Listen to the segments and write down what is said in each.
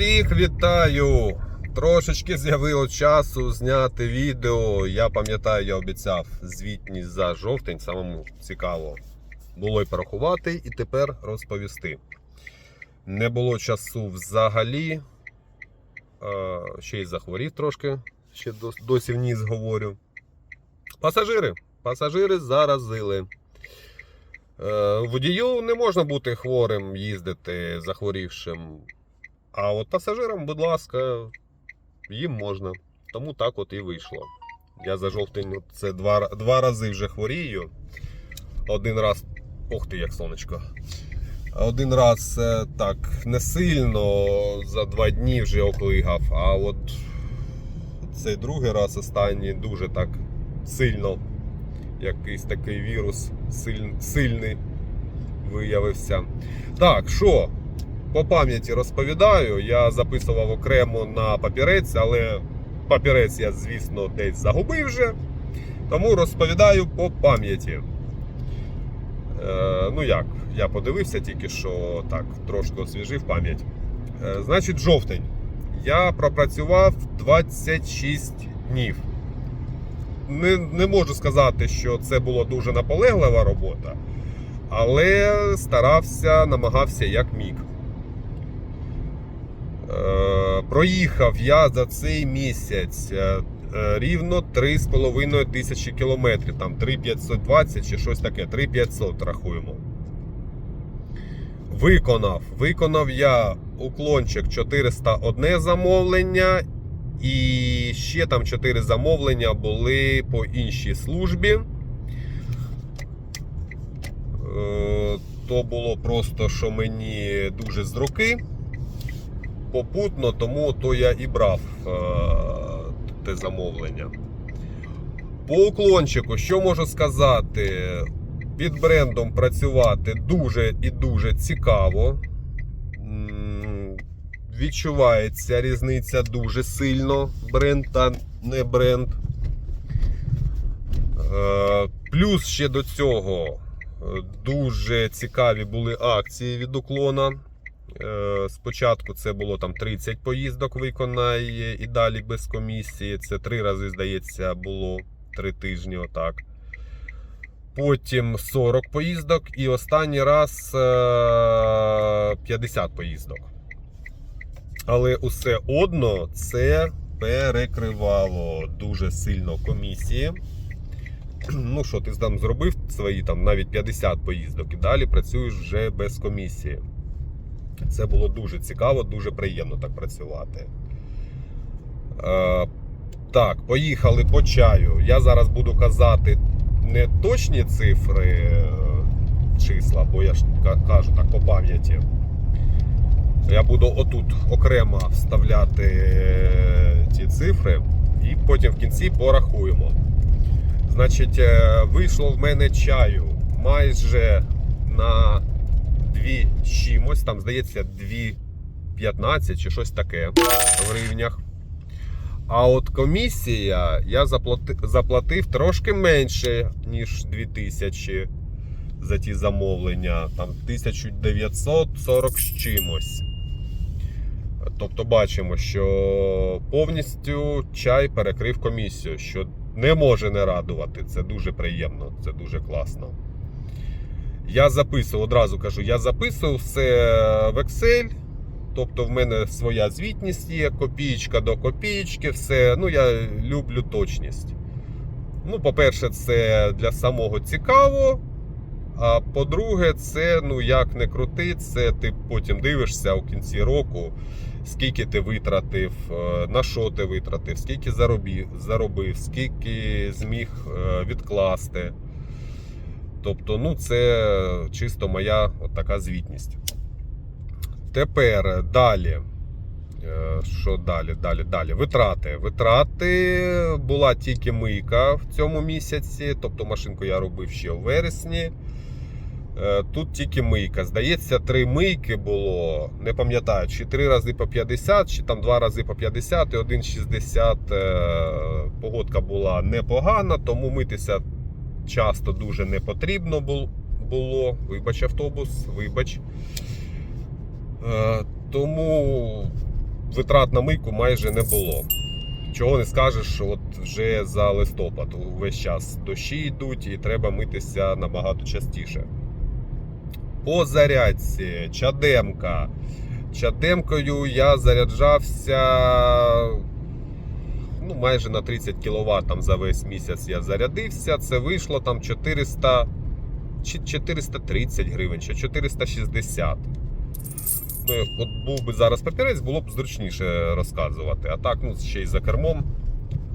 Всіх вітаю! Трошечки з'явилось часу зняти відео. Я пам'ятаю, я обіцяв звітність за жовтень. Самому цікаво було й порахувати, і тепер розповісти. Не було часу взагалі. Е, Ще й захворів трошки, ще дос- досі вніс говорю. Пасажири. Пасажири заразили. Е, Водію не можна бути хворим, їздити захворівшим. А от пасажирам, будь ласка, їм можна. Тому так от і вийшло. Я за жовтень це два, два рази вже хворію. Один раз. Ох ти, як сонечко. Один раз е, так не сильно, за два дні вже оклигав. А от цей другий раз останній дуже так сильно. Якийсь такий вірус силь- сильний виявився. Так, що? По пам'яті розповідаю. Я записував окремо на папірець, але папірець я, звісно, десь загубив вже. Тому розповідаю по пам'яті. Е, ну як, я подивився тільки що так, трошки освіжив пам'ять. Е, значить, жовтень. Я пропрацював 26 днів. Не, не можу сказати, що це була дуже наполеглива робота, але старався, намагався як міг. Е, проїхав я за цей місяць е, е, рівно 3,5 тисячі кілометрів, там 3,520 чи щось таке, 3,500 рахуємо. Виконав. Виконав я уклончик 401 замовлення, і ще там 4 замовлення були по іншій службі. То було просто, що мені дуже з руки попутно, тому то я і брав е, те замовлення. По уклончику, що можу сказати? Під брендом працювати дуже і дуже цікаво. Відчувається різниця дуже сильно. Бренд та не бренд. Е, Плюс ще до цього е, дуже цікаві були акції від уклона. Е, Спочатку це було там 30 поїздок виконає і далі без комісії. Це три рази, здається, було три тижні. Отак. Потім 40 поїздок, і останній раз е, 50 поїздок. Але усе одно це перекривало дуже сильно комісії. Ну що, ти там зробив свої там навіть 50 поїздок і далі працюєш вже без комісії. Це було дуже цікаво, дуже приємно так працювати. Е, так, поїхали по чаю. Я зараз буду казати не точні цифри, е, числа, бо я ж кажу так по пам'яті. Я буду отут окремо вставляти е, ті цифри, і потім в кінці порахуємо. Значить, е, вийшло в мене чаю майже на 2 з чимось, там здається 2,15 чи щось таке в гривнях. А от комісія я заплати, заплатив трошки менше, ніж 2000 за ті замовлення. Там 1940 з чимось. Тобто бачимо, що повністю чай перекрив комісію, що не може не радувати. Це дуже приємно, це дуже класно. Я записував, одразу кажу, я записував все в Excel. Тобто в мене своя звітність є, копієчка до копієчки, все. Ну, я люблю точність. Ну, по-перше, це для самого цікаво. А по-друге, це, ну як не крути, це ти потім дивишся у кінці року, скільки ти витратив, е, на що ти витратив, скільки заробів, заробив, скільки зміг е, відкласти. Тобто, ну, це чисто моя от така звітність. Тепер далі. Е, Що далі? Далі, далі. Витрати. Витрати була тільки мийка в цьому місяці, тобто машинку я робив ще у вересні. Е, Тут тільки мийка. Здається, три мийки було. Не пам'ятаю, чи три рази по 50, чи там два рази по 50 і один 60. Е, Погодка була непогана, тому митися часто дуже не потрібно було. Вибач, автобус, вибач. Е, Тому витрат на мийку майже не було. Чого не скажеш, от вже за листопад увесь час дощі йдуть і треба митися набагато частіше. По зарядці, чадемка. Чадемкою я заряджався ну, майже на 30 кВт там за весь місяць я зарядився. Це вийшло там 400 чи 430 гривень, чи 460. Ну, от був би зараз папірець, було б зручніше розказувати. А так, ну, ще й за кермом.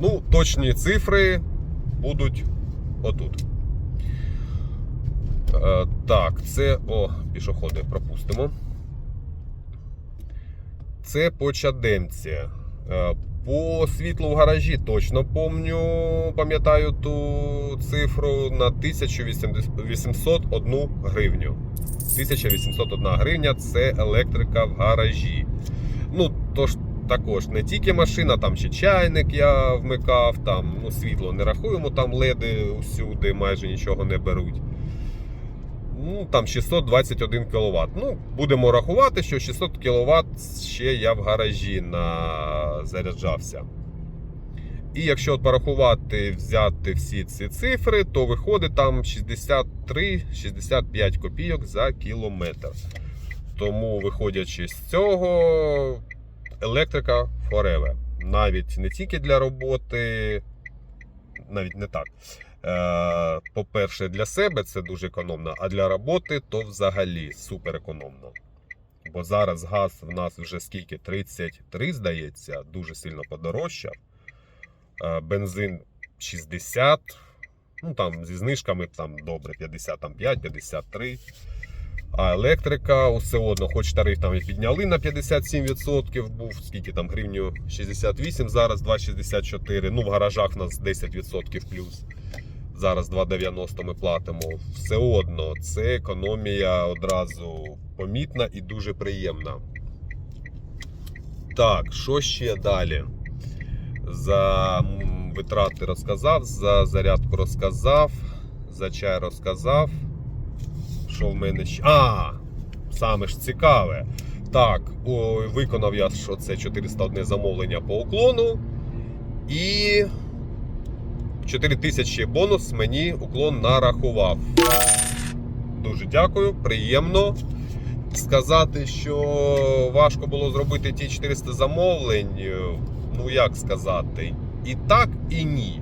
Ну, точні цифри будуть отут. Е, так, це. О, пішоходи пропустимо. Це по чадемці. Е, По світлу в гаражі точно помню, пам'ятаю ту цифру на 1801 гривню. 1801 гривня це електрика в гаражі. Ну, то ж також не тільки машина, там ще чайник я вмикав, там ну, світло не рахуємо, там леди усюди майже нічого не беруть. Ну, там 621 кВт. Ну, будемо рахувати, що 600 кВт ще я в гаражі на... заряджався. І якщо от порахувати, взяти всі ці цифри, то виходить там 63-65 копійок за кілометр. Тому, виходячи з цього, електрика forever. Навіть не тільки для роботи, навіть не так. Е, По-перше, для себе це дуже економно, а для роботи то взагалі супер економно. Бо зараз газ в нас вже скільки? 33, здається, дуже сильно подорожчав. Е, Бензин 60, ну там зі знижками там добре 55, 53. А електрика все одно, хоч тариф там і підняли на 57%, був скільки там гривню 68, зараз 2,64. Ну в гаражах в нас 10% плюс. Зараз 2,90 ми платимо. Все одно це економія одразу помітна і дуже приємна. Так, що ще далі? За витрати розказав, за зарядку розказав, за чай розказав. Що в мене ще? А! Саме ж цікаве. Так, виконав я що це 401 замовлення по уклону. І 4000 бонус мені уклон нарахував. Дуже дякую, приємно. Сказати, що важко було зробити ті 400 замовлень, е, ну як сказати, і так, і ні.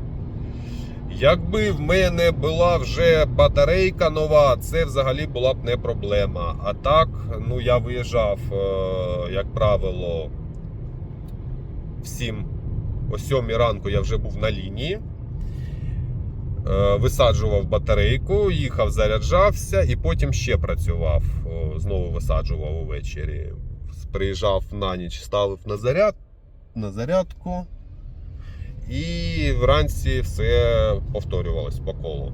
Якби в мене була вже батарейка нова, це взагалі була б не проблема. А так, ну я виїжджав, е, як правило, в 7 о 7 ранку я вже був на лінії. Е, Висаджував батарейку, їхав, заряджався і потім ще працював. Знову висаджував увечері. Приїжджав на ніч, ставив на заряд, на зарядку. І вранці все повторювалось по колу.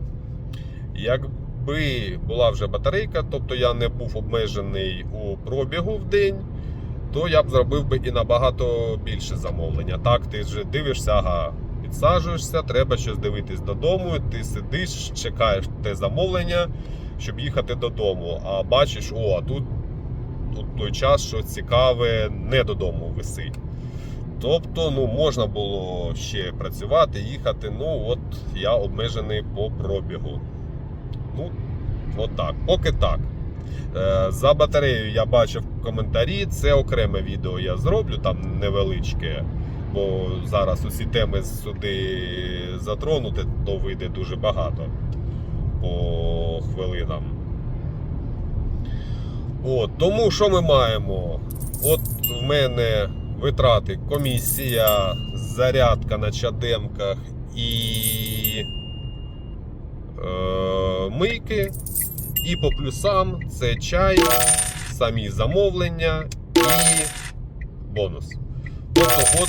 Якби була вже батарейка, тобто я не був обмежений у пробігу в день, то я б зробив би і набагато більше замовлення. Так, ти вже дивишся, ага, підсаджуєшся, треба щось дивитись додому. Ти сидиш, чекаєш те замовлення, щоб їхати додому. А бачиш, о, а тут, тут той час, що цікаве, не додому висить. Тобто, ну, можна було ще працювати, їхати. Ну, от я обмежений по пробігу. Ну, от так. Поки так. Е, За батареєю я бачив коментарі. Це окреме відео я зроблю, там невеличке. Бо зараз усі теми сюди затронути, то вийде дуже багато по хвилинам. От, тому що ми маємо? От в мене витрати комісія, зарядка на чадемках і е, мийки. І по плюсам це чай, самі замовлення і бонус. Тобто, от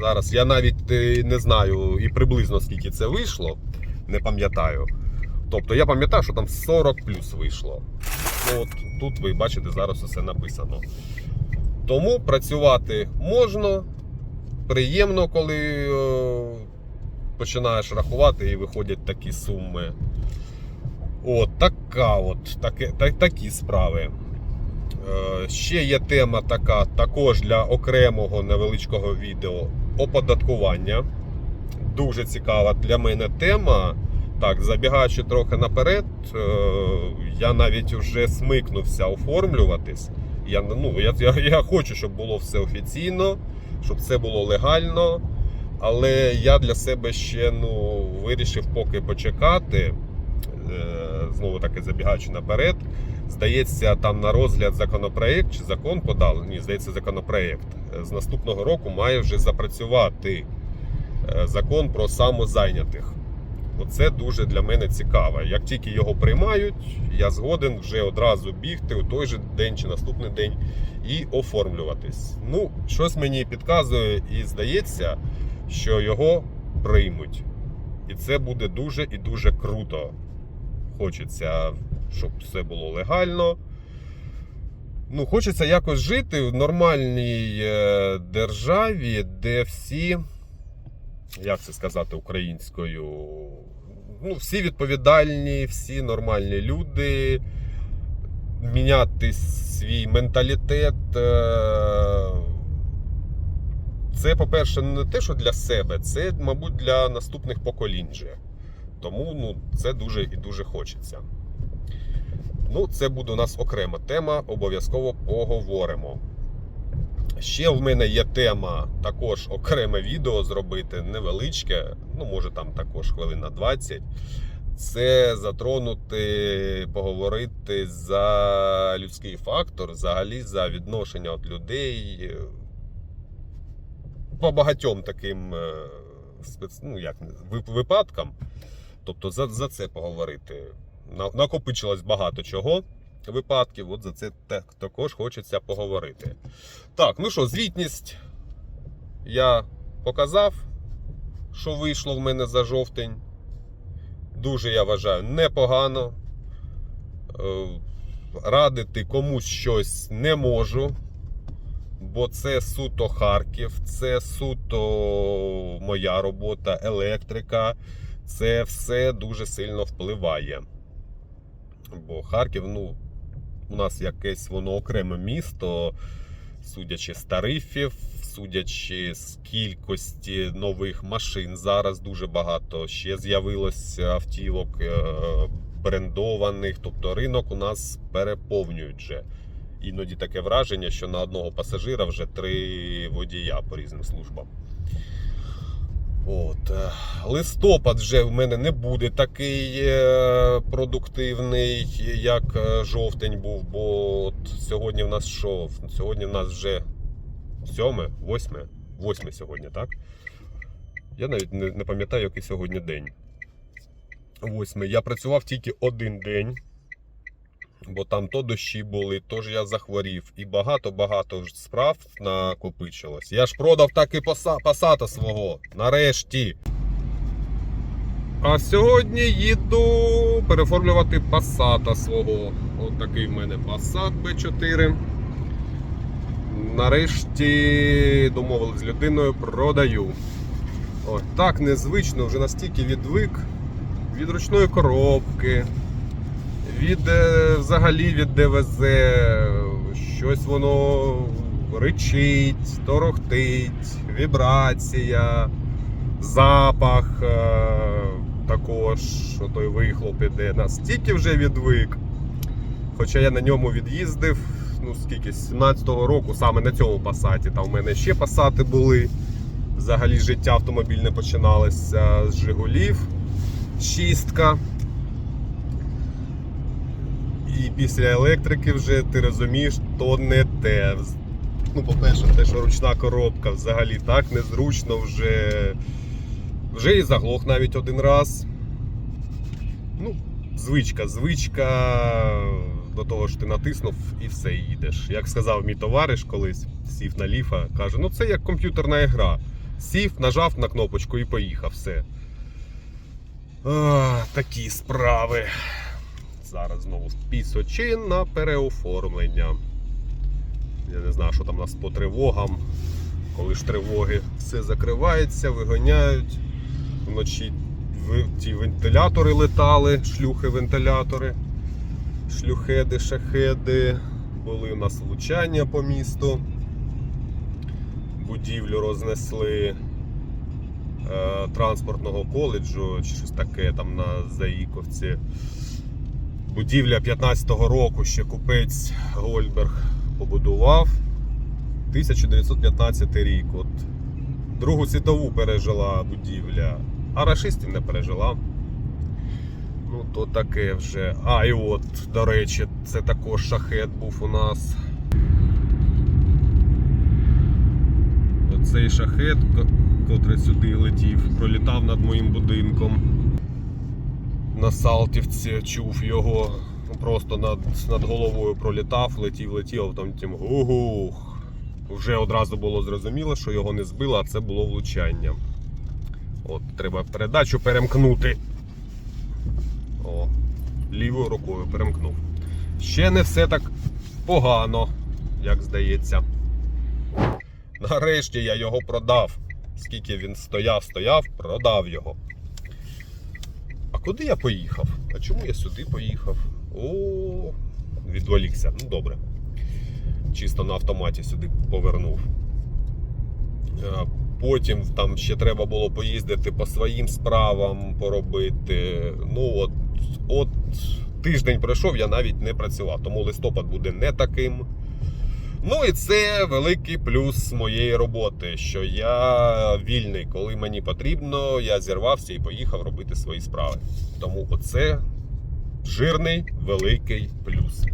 зараз я навіть е, не знаю і приблизно скільки це вийшло, не пам'ятаю. Тобто я пам'ятаю, що там 40 плюс вийшло. Ну, от тут ви бачите, зараз усе написано. Тому працювати можна, приємно, коли е, починаєш рахувати і виходять такі суми. От така от, таке, так, такі справи. Е, Ще є тема така, також для окремого невеличкого відео оподаткування. Дуже цікава для мене тема. Так, забігаючи трохи наперед, е, я навіть вже смикнувся оформлюватись. Я, ну, я, я, я хочу, щоб було все офіційно, щоб це було легально. Але я для себе ще ну, вирішив поки почекати. Е, Знову таки забігаючи наперед. Здається, там на розгляд законопроект чи закон подали. Ні, здається, законопроект. З наступного року має вже запрацювати е, закон про самозайнятих. Оце дуже для мене цікаво. Як тільки його приймають, я згоден вже одразу бігти у той же день чи наступний день і оформлюватись. Ну, щось мені підказує і здається, що його приймуть. І це буде дуже і дуже круто. Хочеться, щоб все було легально. Ну, хочеться якось жити в нормальній е, державі, де всі, як це сказати українською, ну, всі відповідальні, всі нормальні люди. Міняти свій менталітет. е, Це, по-перше, не те, що для себе, це, мабуть, для наступних поколінь. же. Тому ну, це дуже і дуже хочеться. Ну, це буде у нас окрема тема, обов'язково поговоримо. Ще в мене є тема також окреме відео зробити, невеличке, ну, може там також хвилин на 20. Це затронути, поговорити за людський фактор, взагалі за відношення от людей е, по багатьом таким е, ну, як, випадкам. Тобто за, за це поговорити. На- Накопичилось багато чого випадків, от за це так, також хочеться поговорити. Так, ну що, звітність я показав, що вийшло в мене за жовтень. Дуже я вважаю непогано. Е, Радити комусь щось не можу, бо це суто Харків, це суто моя робота, електрика. Це все дуже сильно впливає. Бо Харків, ну, у нас якесь воно окреме місто, судячи з тарифів, судячи з кількості нових машин, зараз дуже багато ще з'явилось автівок е, брендованих. Тобто ринок у нас переповнюють вже. Іноді таке враження, що на одного пасажира вже три водія по різним службам. От. е, Листопад вже в мене не буде такий е, продуктивний, як е, жовтень був, бо от сьогодні в нас що? Сьогодні в нас вже сьоме, восьме? Восьме сьогодні, так? Я навіть не, пам'ятаю, який сьогодні день. Восьме. Я працював тільки один день, бо там то дощі були, то ж я захворів, і багато-багато справ накопичилось. Я ж продав так і паса, пасата свого. Нарешті. А сьогодні їду переформлювати пасата свого. От такий в мене Passat B4. Нарешті домовились з людиною, продаю. От так незвично, вже настільки відвик від ручної коробки, від е, взагалі від ДВЗ. Щось воно ричить, торохтить, вібрація, запах е, також, що той вихлоп іде. Настільки вже відвик. Хоча я на ньому від'їздив, ну скільки, з 17-го року, саме на цьому пасаті. Там в мене ще пасати були. Взагалі життя автомобільне починалося з Жигулів. Шістка. І після електрики вже ти розумієш, то не те. Ну, по-перше, те, що ручна коробка взагалі так незручно вже. Вже і заглох навіть один раз. Ну, звичка, звичка до того, що ти натиснув і все їдеш. Як сказав мій товариш колись, сів на ліфа, каже: ну це як комп'ютерна гра. Сів, нажав на кнопочку і поїхав все. А, такі справи. Зараз знову пісочин на переоформлення. Я не знаю, що там у нас по тривогам. Коли ж тривоги все закривається, виганяють. Вночі ті вентилятори летали, шлюхи-вентилятори, шлюхеди, шахеди. Були у нас влучання по місту. Будівлю рознесли е, транспортного коледжу, чи щось таке там на Заїковці. Будівля 15-го року ще купець Гольберг побудував. 1915 рік. От Другу світову пережила будівля, а рашистів не пережила. Ну, то таке вже. А, і от, до речі, це також шахет був у нас. Оцей шахет, ко- котрий сюди летів, пролітав над моїм будинком. На Салтівці чув його. Просто над, над головою пролітав, летів, летів, а потім тим гугух. Вже одразу було зрозуміло, що його не збило, а це було влучання. От, треба передачу перемкнути. О, лівою рукою перемкнув. Ще не все так погано, як здається. Нарешті я його продав. Скільки він стояв, стояв, продав його. Куди я поїхав? А чому я сюди поїхав? О, відволікся. Ну добре. Чисто на автоматі сюди повернув. Е, Потім там ще треба було поїздити по своїм справам поробити. Ну от, от тиждень пройшов, я навіть не працював, тому листопад буде не таким. Ну і це великий плюс моєї роботи, що я вільний, коли мені потрібно, я зірвався і поїхав робити свої справи. Тому оце жирний великий плюс.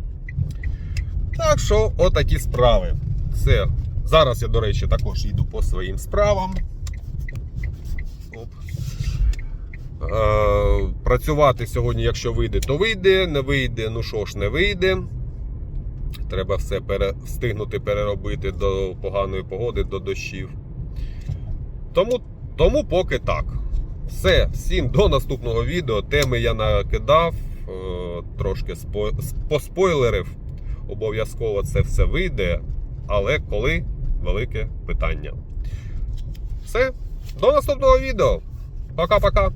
Так що, отакі справи. Все. Зараз я, до речі, також йду по своїм справам. Оп. Е, працювати сьогодні, якщо вийде, то вийде. Не вийде, ну що ж, не вийде. Треба все пере... встигнути переробити до поганої погоди, до дощів. Тому, тому поки так. Все, всім до наступного відео. Теми я накидав, е, трошки спо... поспойлерив. Обов'язково це все вийде. Але коли велике питання. Все, до наступного відео. Пока-пока.